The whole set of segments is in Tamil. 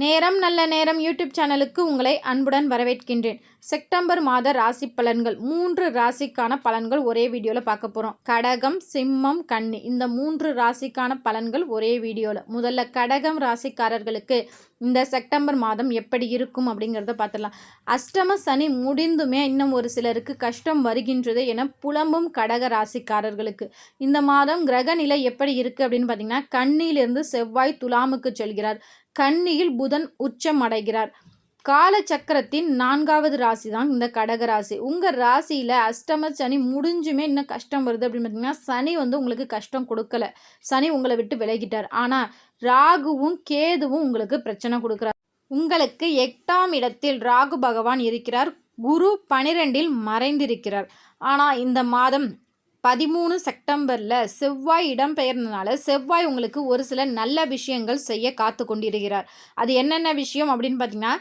நேரம் நல்ல நேரம் யூடியூப் சேனலுக்கு உங்களை அன்புடன் வரவேற்கின்றேன். செப்டம்பர் மாத ராசி பலன்கள். மூன்று ராசிக்கான பலன்கள் ஒரே வீடியோவில் பார்க்க போகிறோம் கடகம் சிம்மம் கன்னி. இந்த மூன்று ராசிக்கான பலன்கள் ஒரே வீடியோவில் முதல்ல கடகம் ராசிக்காரர்களுக்கு இந்த செப்டம்பர் மாதம் எப்படி இருக்கும் அப்படிங்கிறத பார்த்துடலாம். அஷ்டம சனி முடிந்துமே இன்னும் ஒரு சிலருக்கு கஷ்டம் வருகின்றது என புலம்பும் கடக ராசிக்காரர்களுக்கு. இந்த மாதம் கிரக நிலை எப்படி இருக்குது அப்படின்னு பார்த்தீங்கன்னா கண்ணியிலிருந்து செவ்வாய் துலாமுக்கு செல்கிறார். கன்னியில் புதன் உச்சம் அடைகிறார் கால சக்கரத்தின் நான்காவது ராசி தான் இந்த கடக ராசி. உங்கள் ராசியில் அஷ்டம சனி முடிஞ்சுமே இன்னும் கஷ்டம் வருது அப்படின்னு பார்த்தீங்கன்னா சனி வந்து உங்களுக்கு கஷ்டம் கொடுக்கல. சனி உங்களை விட்டு விலகிட்டார். ஆனால் ராகுவும் கேதுவும் உங்களுக்கு பிரச்சனை கொடுக்குறார். உங்களுக்கு எட்டாம் இடத்தில் ராகு பகவான் இருக்கிறார். குரு பனிரெண்டில் மறைந்திருக்கிறார். ஆனால் இந்த மாதம் பதிமூணு செப்டம்பரில் செவ்வாய் இடம்பெயர்ந்தனால செவ்வாய் உங்களுக்கு ஒரு சில நல்ல விஷயங்கள் செய்ய காத்து கொண்டிருக்கிறார். அது என்னென்ன விஷயம் அப்படின்னு பார்த்தீங்கன்னா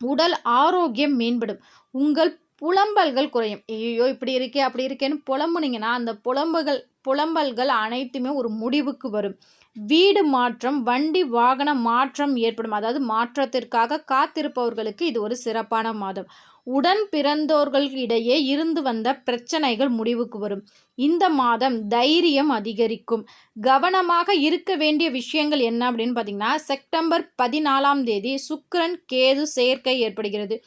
உடல் ஆரோக்கியம் மேம்படும். உங்கள் புலம்பல்கள் குறையும். ஐயோ இப்படி இருக்கே அப்படி இருக்கேன்னு புலம்புனீங்கன்னா அந்த புலம்புகள் புலம்பல்கள் அனைத்துமே ஒரு முடிவுக்கு வரும். வீடு மாற்றம் வண்டி வாகன மாற்றம் ஏற்படும். அதாவது மாற்றத்திற்காக காத்திருப்பவர்களுக்கு இது ஒரு சிறப்பான மாதம். உடன் பிறந்தோர்களிடையே இருந்து வந்த பிரச்சனைகள் முடிவுக்கு வரும். இந்த மாதம் தைரியம் அதிகரிக்கும். கவனமாக இருக்க வேண்டிய விஷயங்கள் என்ன அப்படின்னு பார்த்தீங்கன்னா செப்டம்பர் பதினாலாம் தேதி சுக்கரன் கேது சேர்க்கை ஏற்படுகிறது.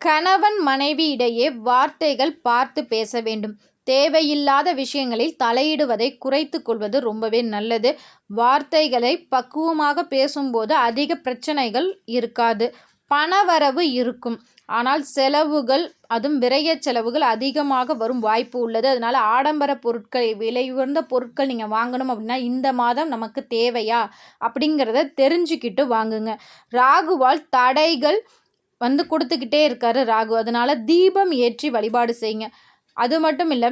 கணவன் மனைவி இடையே வார்த்தைகள் பார்த்து பேச வேண்டும். தேவையில்லாத விஷயங்களில் தலையிடுவதை குறைத்து கொள்வது ரொம்பவே நல்லது. வார்த்தைகளை பக்குவமாக பேசும்போது அதிக பிரச்சனைகள் இருக்காது. பணவரவு இருக்கும். ஆனால் செலவுகள் அதுவும் விரைய செலவுகள் அதிகமாக வரும் வாய்ப்பு உள்ளது. அதனால் ஆடம்பர பொருட்களை விலை உயர்ந்த பொருட்கள் நீங்கள் வாங்கணும் அப்படின்னா இந்த மாதம் நமக்கு தேவையா? அப்படிங்கிறத தெரிஞ்சுக்கிட்டு வாங்குங்க. ராகுவால் தடைகள் வந்து கொடுத்துக்கிட்டே இருக்காரு ராகு. அதனால் தீபம் ஏற்றி வழிபாடு செய்யுங்க. அது மட்டும் இல்லை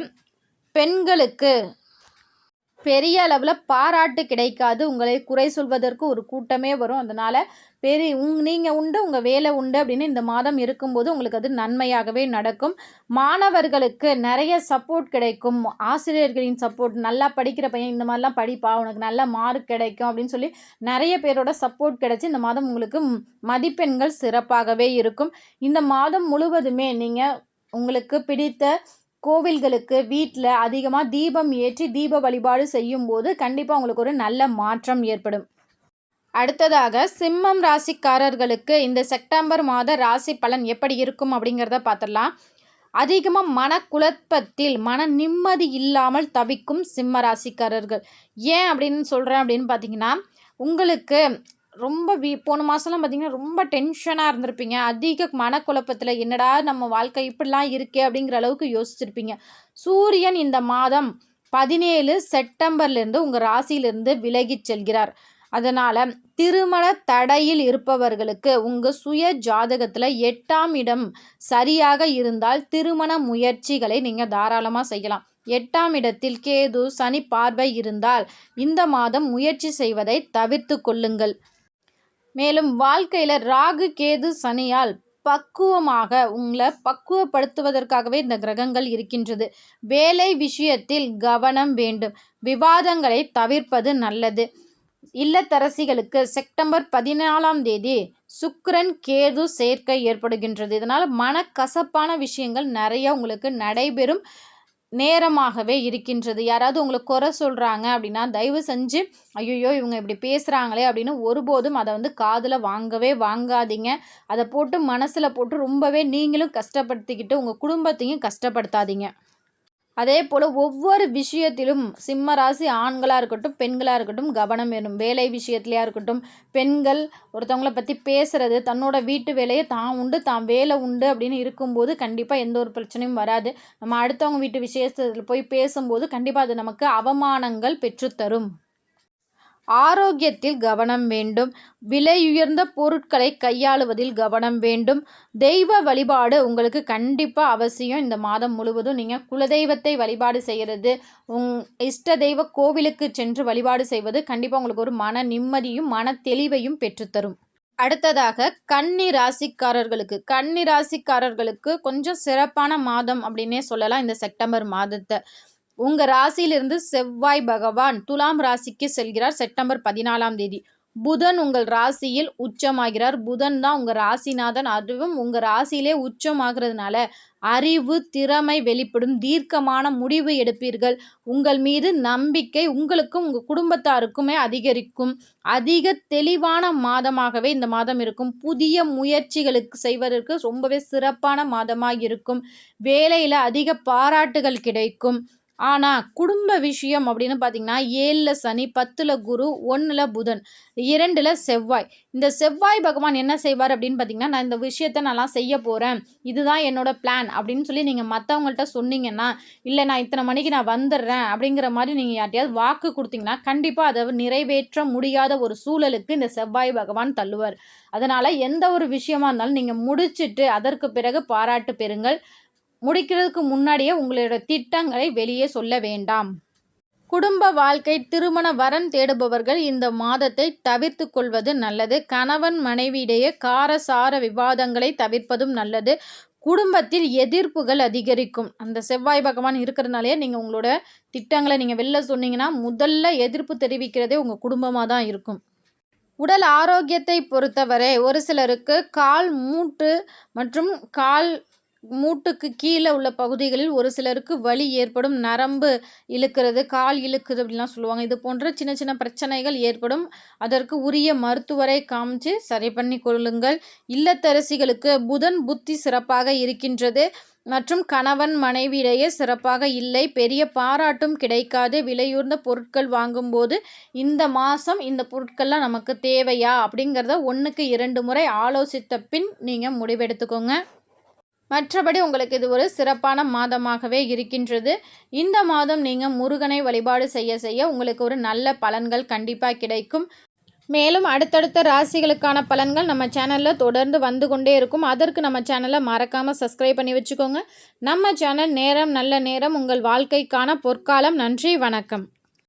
பெண்களுக்கு பெரிய அளவில் பாராட்டு கிடைக்காது. உங்களை குறை சொல்வதற்கு ஒரு கூட்டமே வரும். அதனால் பெரிய உங் நீங்கள் உண்டு உங்கள் வேலை உண்டு அப்படின்னு இந்த மாதம் இருக்கும்போது உங்களுக்கு அது நன்மையாகவே நடக்கும். மாணவர்களுக்கு நிறைய சப்போர்ட் கிடைக்கும். ஆசிரியர்களின் சப்போர்ட் நல்லா படிக்கிற பையன் இந்த மாதிரிலாம் படிப்பா உனக்கு நல்ல மார்க் கிடைக்கும் அப்படின்னு சொல்லி நிறைய பேரோட சப்போர்ட் கிடைச்சி இந்த மாதம் உங்களுக்கு மதிப்பெண்கள் சிறப்பாகவே இருக்கும். இந்த மாதம் முழுவதுமே நீங்கள் உங்களுக்கு பிடித்த கோவில்களுக்கு வீட்டில் அதிகமாக தீபம் ஏற்றி தீப வழிபாடு செய்யும்போது கண்டிப்பாக உங்களுக்கு ஒரு நல்ல மாற்றம் ஏற்படும். அடுத்ததாக சிம்மம் ராசிக்காரர்களுக்கு இந்த செப்டம்பர் மாத ராசி பலன் எப்படி இருக்கும் அப்படிங்கிறத பார்த்துடலாம். அதிகமாக மனக்குழப்பத்தில் மன நிம்மதி இல்லாமல் தவிக்கும் சிம்ம ராசிக்காரர்கள். ஏன் அப்படின்னு சொல்கிறேன் அப்படின்னு பார்த்தீங்கன்னா உங்களுக்கு ரொம்ப வீ போன மாதம்லாம் பார்த்திங்கன்னா ரொம்ப டென்ஷனாக இருந்திருப்பீங்க. அதிக மனக்குழப்பத்தில் என்னடா நம்ம வாழ்க்கை இப்படிலாம் இருக்கே அப்படிங்கிற அளவுக்கு யோசிச்சிருப்பீங்க. சூரியன் இந்த மாதம் பதினேழு செப்டம்பர்லேருந்து உங்கள் ராசியிலிருந்து விலகிச் செல்கிறார். அதனால் திருமண தடையில் இருப்பவர்களுக்கு உங்கள் சுய ஜாதகத்தில் எட்டாம் இடம் சரியாக இருந்தால் திருமண முயற்சிகளை நீங்கள் தாராளமாக செய்யலாம். எட்டாம் இடத்தில் கேது சனி பார்வை இருந்தால் இந்த மாதம் முயற்சி செய்வதை தவிர்த்து கொள்ளுங்கள். மேலும் வாழ்க்கையில் ராகு கேது சனியால் பக்குவமாக உங்களை பக்குவப்படுத்துவதற்காகவே இந்த கிரகங்கள் இருக்கின்றது. வேலை விஷயத்தில் கவனம் வேண்டும். விவாதங்களை தவிர்ப்பது நல்லது. இல்லத்தரசிகளுக்கு செப்டம்பர் பதினாலாம் தேதி சுக்கரன் கேது சேர்க்கை ஏற்படுகின்றது. இதனால் மனக்கசப்பான விஷயங்கள் நிறைய உங்களுக்கு நடைபெறும். நேரமாகவே இருக்கின்றது. யாராவது உங்களை குறை சொல்கிறாங்க அப்படின்னா தயவு செஞ்சு ஐயோ இவங்க இப்படி பேசுகிறாங்களே அப்படின்னு ஒருபோதும் அதை வந்து காதில் வாங்கவே வாங்காதீங்க. அதை போட்டு மனசில் போட்டு ரொம்பவே நீங்களும் கஷ்டப்படுத்திக்கிட்டு உங்கள் குடும்பத்தையும் கஷ்டப்படுத்தாதீங்க. அதே போல் ஒவ்வொரு விஷயத்திலும் சிம்ம ராசி ஆண்களாக இருக்கட்டும் பெண்களாக இருக்கட்டும் கவனம் வேணும். வேலை விஷயத்துலையா இருக்கட்டும் பெண்கள் ஒருத்தவங்கள பற்றி பேசுகிறது தன்னோட வீட்டு வேலையை தான் உண்டு தான் வேலை உண்டு அப்படின்னு இருக்கும்போது கண்டிப்பாக எந்த ஒரு பிரச்சனையும் வராது. நம்ம அடுத்தவங்க வீட்டு விஷயத்தில் போய் பேசும்போது கண்டிப்பாக அது நமக்கு அவமானங்கள் பெற்றுத்தரும். ஆரோக்கியத்தில் கவனம் வேண்டும். விலையுயர்ந்த பொருட்களை கையாளுவதில் கவனம் வேண்டும். தெய்வ வழிபாடு உங்களுக்கு கண்டிப்பாக அவசியம். இந்த மாதம் முழுவதும் நீங்கள் குலதெய்வத்தை வழிபாடு செய்கிறது உங் இஷ்ட தெய்வ கோவிலுக்கு சென்று வழிபாடு செய்வது கண்டிப்பாக உங்களுக்கு ஒரு மன நிம்மதியும் மன தெளிவையும் பெற்றுத்தரும். அடுத்ததாக கன்னி ராசிக்காரர்களுக்கு கன்னி ராசிக்காரர்களுக்கு கொஞ்சம் சிறப்பான மாதம் அப்படின்னே சொல்லலாம். இந்த செப்டம்பர் மாதத்தை உங்கள் ராசியிலிருந்து செவ்வாய் பகவான் துலாம் ராசிக்கு செல்கிறார் செப்டம்பர் பதினாலாம் தேதி. புதன் உங்கள் ராசியில் உச்சமாகிறார். புதன் தான் உங்கள் ராசிநாதன். அதுவும் உங்கள் ராசியிலே உச்சமாகிறதுனால அறிவு திறமை வெளிப்படும். தீர்க்கமான முடிவு எடுப்பீர்கள். உங்கள் மீது நம்பிக்கை உங்களுக்கும் உங்கள் குடும்பத்தாருக்குமே அதிகரிக்கும். அதிக தெளிவான மாதமாகவே இந்த மாதம் இருக்கும். புதிய முயற்சிகளுக்கு செய்வதற்கு ரொம்பவே சிறப்பான மாதமாக இருக்கும். வேலையில் அதிக பாராட்டுகள் கிடைக்கும். ஆனால் குடும்ப விஷயம் அப்படின்னு பார்த்தீங்கன்னா ஏழில் சனி பத்தில் குரு ஒன்றில் புதன் இரண்டில் செவ்வாய். இந்த செவ்வாய் பகவான் என்ன செய்வார் அப்படின்னு பார்த்தீங்கன்னா நான் இந்த விஷயத்த நான்லாம் செய்ய போகிறேன் இதுதான் என்னோட பிளான் அப்படின்னு சொல்லி நீங்கள் மற்றவங்கள்ட்ட சொன்னீங்கன்னா இல்லை நான் இத்தனை மணிக்கு நான் வந்துடுறேன் அப்படிங்கிற மாதிரி நீங்கள் யார்ட்டையாவது வாக்கு கொடுத்தீங்கன்னா கண்டிப்பாக அதை நிறைவேற்ற முடியாத ஒரு சூழலுக்கு இந்த செவ்வாய் பகவான் தள்ளுவார். அதனால் எந்த ஒரு விஷயமா இருந்தாலும் நீங்கள் முடிச்சிட்டு அதற்கு பிறகு பாராட்டு பெறுங்கள். முடிக்கிறதுக்கு முன்னாடியே உங்களோட திட்டங்களை வெளியே சொல்ல வேண்டாம். குடும்ப வாழ்க்கை திருமண வரன் தேடுபவர்கள் இந்த மாதத்தை தவிர்த்து கொள்வது நல்லது. கணவன் மனைவியிடையே காரசார விவாதங்களை தவிர்ப்பதும் நல்லது. குடும்பத்தில் எதிர்ப்புகள் அதிகரிக்கும். அந்த செவ்வாய் பகவான் இருக்கிறதுனாலே நீங்கள் உங்களோட திட்டங்களை நீங்கள் வெளில சொன்னீங்கன்னா முதல்ல எதிர்ப்பு தெரிவிக்கிறதே உங்கள் குடும்பமாக தான் இருக்கும். உடல் ஆரோக்கியத்தை பொறுத்தவரை ஒரு சிலருக்கு கால் மூட்டு மற்றும் கால் மூட்டுக்கு கீழே உள்ள பகுதிகளில் ஒரு சிலருக்கு வலி ஏற்படும் நரம்பு இழுக்கிறது கால் இழுக்குது அப்படிலாம் சொல்லுவாங்க. இது போன்ற சின்ன சின்ன பிரச்சனைகள் ஏற்படும். அதற்கு உரிய மருத்துவரை காமிச்சு சரி பண்ணி கொள்ளுங்கள். இல்லத்தரசிகளுக்கு புதன் புத்தி சிறப்பாக இருக்கின்றது. மற்றும் கணவன் மனைவியிடையே சிறப்பாக இல்லை. பெரிய பாராட்டும் கிடைக்காது. விலையுர்ந்த பொருட்கள் வாங்கும்போது இந்த மாதம் இந்த பொருட்கள்லாம் நமக்கு தேவையா அப்படிங்கிறத ஒன்றுக்கு இரண்டு முறை ஆலோசித்த பின் நீங்கள் முடிவெடுத்துக்கோங்க. மற்றபடி உங்களுக்கு இது ஒரு சிறப்பான மாதமாகவே இருக்கின்றது. இந்த மாதம் நீங்கள் முருகனை வழிபாடு செய்ய செய்ய உங்களுக்கு ஒரு நல்ல பலன்கள் கண்டிப்பாக கிடைக்கும். மேலும் அடுத்தடுத்த ராசிகளுக்கான பலன்கள் நம்ம சேனலில் தொடர்ந்து வந்து கொண்டே இருக்கும். அதற்கு நம்ம சேனலை மறக்காமல் சப்ஸ்கிரைப் பண்ணி வச்சுக்கோங்க. நம்ம சேனல் நேரம் நல்ல நேரம் உங்கள் வாழ்க்கைக்கான பொற்காலம். நன்றி வணக்கம்.